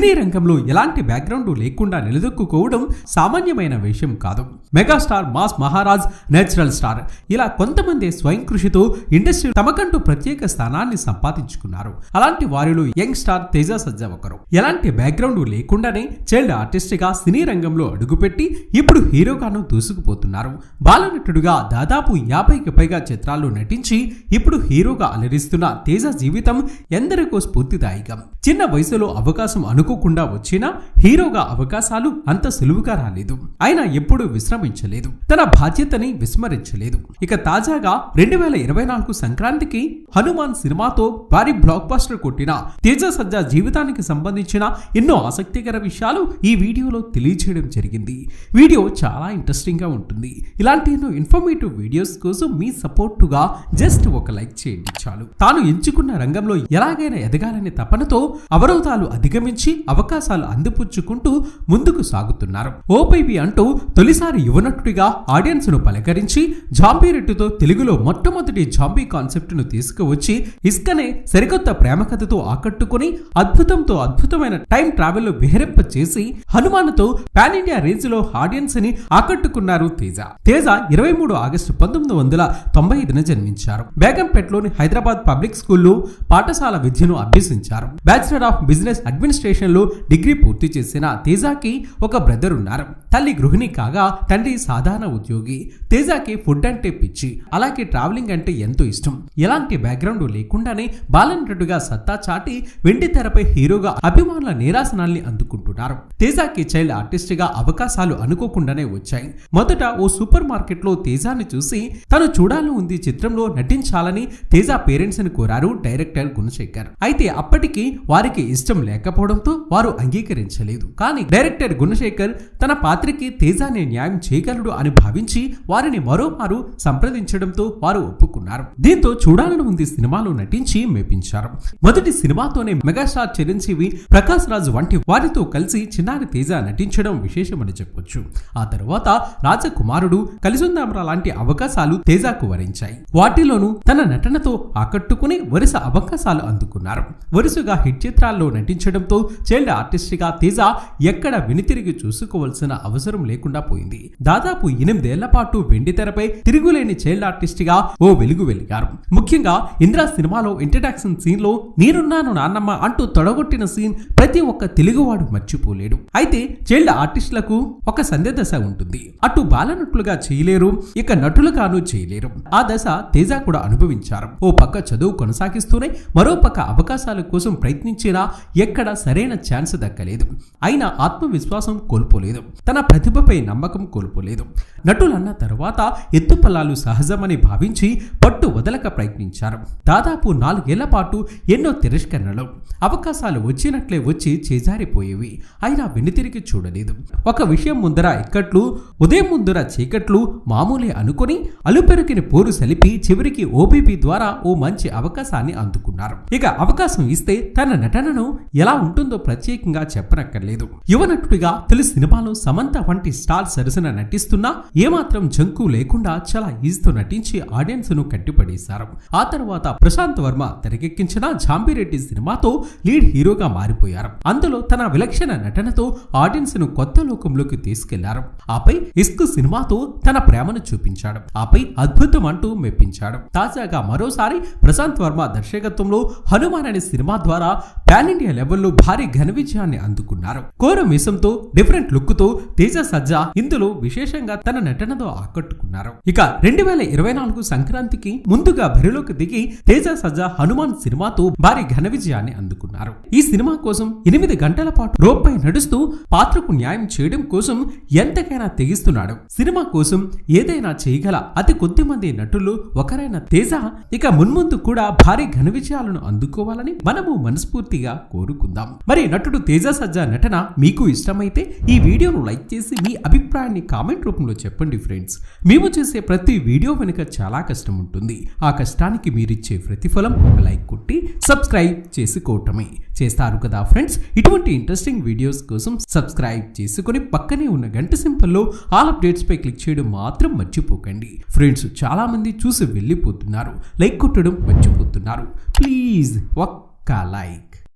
సినీ రంగంలో ఎలాంటి బ్యాక్గ్రౌండ్ లేకుండా నిలదొక్కుకోవడం సామాన్యమైన విషయం కాదు. Megastar mass Maharaj natural star ఇలా కొంతమంది స్వయం కృషితో ఇండస్ట్రీ తమకంటూ ప్రత్యేక స్థానాన్ని సంపాదించుకున్నారు. అలాంటి వారిలో యంగ్ స్టార్ తేజ సజ్జా ఒకరు. ఎలాంటి బ్యాక్గ్రౌండ్ లేకుండానే చైల్డ్ ఆర్టిస్ట్గా సినీ రంగంలో అడుగుపెట్టి ఇప్పుడు హీరోగాను దూసుకుపోతున్నారు. బాలనటుడుగా దాదాపు యాభైకి పైగా చిత్రాల్లో నటించి ఇప్పుడు హీరోగా అలరిస్తున్న తేజ జీవితం ఎందరికో స్ఫూర్తిదాయకం. చిన్న వయసులో అవకాశం అనుకోకుండా వచ్చినా హీరోగా అవకాశాలు అంత సులువుగా రాలేదు. ఆయన ఎప్పుడూ విశ్రమించలేదు. తన బాధ్యతని విస్మరించలేదు. ఇక తాజాగా రెండు వేల ఇరవై నాలుగు సంక్రాంతికి హనుమాన్ సినిమాతో భారీ బ్లాక్ బాస్టర్ కొట్టిన తేజ సజ్జా జీవితానికి సంబంధించిన ఎన్నో ఆసక్తికర విషయాలు ఈ వీడియోలో తెలియజేయడం జరిగింది. వీడియో చాలా ఇంట్రెస్టింగ్గా ఉంటుంది. ఇలాంటి ఎన్నో ఇన్ఫర్మేటివ్ వీడియోస్ కోసం మీ సపోర్టుగా జస్ట్ ఒక లైక్ చేయండి చాలు. తాను ఎంచుకున్న రంగంలో ఎలాగైనా ఎదగాలనే తపనతో అవరోధాలు అధిగమించి అవకాశాలు అందిపుచ్చుకుంటూ ముందుకు సాగుతున్నారు. ఓపైబి అంటూ తొలిసారి యువనటుడిగా ఆడియన్స్ను పలకరించి జాంబీరెడ్డితో తెలుగులో మొట్టమొదటి జాంబీ కాన్సెప్ట్ను తీసుకువచ్చి ఇస్కనే సరికొత్త ప్రేమ కథతో ఆకట్టుకుని అద్భుతంతో అద్భుతమైన టైం ట్రావెల్లో విహరింప చేసి హనుమాన్తో పాన్ ఇండియా రేంజ్లో ఆడియన్స్ని ఆకట్టుకున్నారు తేజ. తేజ ఇరవై మూడు ఆగస్టు పంతొమ్మిది వందల తొంభై ఐదున జన్మించారు. బేగంపేటలోని హైదరాబాద్ పబ్లిక్ స్కూల్లో పాఠశాల విద్యను అభ్యసించారు. బ్యాచిలర్ ఆఫ్ బిజినెస్ అడ్మినిస్ట్రేషన్ లో డిగ్రీ పూర్తి చేసిన తేజాకి ఒక బ్రదర్ ఉన్నారు. తల్లి గృహిణి కాగా తండ్రి సాధారణ ఉద్యోగి. తేజాకి ఫుడ్ అంటే పిచ్చి. అలాగే ట్రావెలింగ్ అంటే ఎంతో ఇష్టం. ఎలాంటి బ్యాక్గ్రౌండ్ లేకుండానే బాలనటుడుగా సత్తా చాటి వెండి తెరపై హీరోగా అభిమానుల నిరాశనాల్ని అందుకుంటున్నారు. తేజాకి చైల్డ్ ఆర్టిస్ట్గా అవకాశాలు అనుకోకుండానే వచ్చాయి. మొదట ఓ సూపర్ మార్కెట్లో తేజాని చూసి తను చూడాలని ఉంది చిత్రంలో నటించాలని తేజ పేరెంట్స్ని కోరారు డైరెక్టర్ గుణశేఖర్. అయితే అప్పటికి వారికి ఇష్టం లేకపోవడంతో వారు అంగీకరించలేదు. కానీ డైరెక్టర్ గుణశేఖర్ తన పాత్రకి తేజాన్ని న్యాయం చేయగలడు అని భావించి వారిని మరోమారు సంప్రదించడంతో వారు ఒప్పుకున్నారు. దీంతో చూడాలని ఉంది సినిమాలో నటించి మెప్పించారు. మొదటి సినిమాతోనే మెగాస్టార్ చిరంజీవి ప్రకాష్ రాజ్ వంటి వారితో కలిసి చిన్నారి తేజ నటించడం విశేషమని చెప్పొచ్చు. ఆ తర్వాత రాజకుమారుడు కలిసుందామరా లాంటి అవకాశాలు తేజాకు వరించాయి. వాటిలోనూ తన నటనతో ఆకట్టుకుని వరుస అవకాశాలు అందుకున్నారు. వరుసగా హిట్ చిత్రాల్లో నటించడంతో చైల్డ్ ఆర్టిస్ట్గా తేజ ఎక్కడ వెనుతిరిగి చూసుకోవాల్సిన అవసరం లేకుండా పోయింది. దాదాపు ఎనిమిదేళ్ళ పాటు వెండి తెరపై తిరుగులేని చైల్డ్ ఆర్టిస్ట్గా ఓ వెలుగు వెలిగారు. ముఖ్యంగా ఇంద్రా సినిమాలో ఇంట్రడక్షన్ సీన్లో నేనున్నాను నాన్నమ్మ అంటూ తొడగొట్టిన సీన్ ప్రతి ఒక్క తెలుగువాడు మర్చిపోలేడు. అయితే చైల్డ్ ఆర్టిస్టులకు ఒక సందేదశ దశ ఉంటుంది. అటు బాలనటులుగా చేయలేరు ఇక నటులుగాను చేయలేరు. ఆ దశ తేజ కూడా అనుభవించారు. ఓ పక్క చదువు కొనసాగిస్తూనే మరో పక్క అవకాశాల కోసం ప్రయత్నించినా ఎక్కడ సరైన ఛాన్స్ దక్కలేదు. అయినా ఆత్మవిశ్వాసం కోల్పోలేదు. తన ప్రతిభపై నమ్మకం కోల్పోలేదు. నటులన్న తర్వాత ఎత్తుపల్లాలు సహజమని భావించి పట్టు వదలక ప్రయత్నించారు. దాదాపు నాలుగేళ్ళ పాటు ఎన్నో తిరస్కరణలు అవకాశాలు వచ్చినట్లే వచ్చి చేజారిపోయేవి. అయినా వెనుతిరిగి చూడలేదు. ఒక విషయం ముందర ఇక్కట్లు ఉదయం ముందర చీకట్లు మామూలే అనుకుని అలుపెరుకిని పోరు సలిపి చివరికి ఓబీపీ ద్వారా ఓ మంచి అవకాశాన్ని అందుకున్నారు. ఇక అవకాశం ఇస్తే తన నటనను ఎలా ఉంటుందో ప్రత్యేకంగా చెప్పనక్కర్లేదు. యువ నటుడిగా తొలి సినిమాలో సమంత వంటి స్టార్ సరసన నటిస్తున్నా ఏమాత్రం జంకు లేకుండా చాలా ఈజీతో నటించి ఆడియన్స్ను కట్టిపడేశారు. ఆ తర్వాత ప్రశాంత్ వర్మ తెరకెక్కించిన జాంబిరెడ్డి సినిమాతో లీడ్ హీరోగా మారిపోయారు. అందులో తన విలక్షణ నటనతో ఆడియన్స్ను కొత్త లోకంలోకి తీసుకెళ్ళారు. ఆపై ఇస్క్ సినిమాతో తన ప్రేమను చూపించాడు. ఆపై అద్భుతం అంటూ మెప్పించాడు. తాజాగా మరోసారి ప్రశాంత్ వర్మ దర్శకత్వంలో హనుమాన్ అనే సినిమా ద్వారా పాన్ ఇండియా లెవెల్లో భారీ ఘన విజయాన్ని అందుకున్నారు. కోర మీసంతో డిఫరెంట్ లుక్తో తేజ సజ్జా ఇందులో విశేషంగా తన నటనతో ఆకట్టుకున్నారు. ఇక రెండు వేల ఇరవై నాలుగు సంక్రాంతికి ముందుగా బరిలోకి దిగి తేజ సజ్జా హనుమాన్ సినిమాతో భారీ ఘన విజయాన్ని అందుకున్నారు. ఈ సినిమా కోసం ఎనిమిది గంటల పాటు రోడ్పై నడుస్తూ పాత్రకు న్యాయం చేయడం కోసం ఎంతకైనా తెగిస్తున్నాడు. సినిమా కోసం ఏదైనా చేయగల అతి కొద్ది మంది నటులు ఒకరైన తేజ ఇక మున్ముందు కూడా భారీ ఘన విజయాలను అందుకోవాలని మనము మనస్ఫూర్తిగా కోరుకుందాం. మరి నటుడు తేజ సజ్జా నటన మీకు ఇష్టమైతే ఈ వీడియోను లైక్ చేసి మీ అభిప్రాయాన్ని కామెంట్ రూపంలో చెప్పండి ఫ్రెండ్స్. మేము చేసే ప్రతి వీడియో వెనుక చాలా కష్టం ఉంటుంది. ఆ కష్టానికి మీరిచ్చే ప్రతిఫలం ఒక లైక్ కొట్టి సబ్స్క్రైబ్ చేసుకోవటమే. చేస్తారు కదా ఫ్రెండ్స్? ఇటువంటి ఇంట్రెస్టింగ్ వీడియోస్ కోసం సబ్స్క్రైబ్ చేసుకుని పక్కనే ఉన్న గంట సింపల్లో ఆల్ అప్డేట్స్ పై క్లిక్ చేయడం మాత్రం మర్చిపోకండి. ఫ్రెండ్స్ చాలా మంది చూసి వెళ్ళిపోతున్నారు. లైక్ కొట్టడం మర్చిపోతున్నారు. ప్లీజ్ ఒక్క లైక్.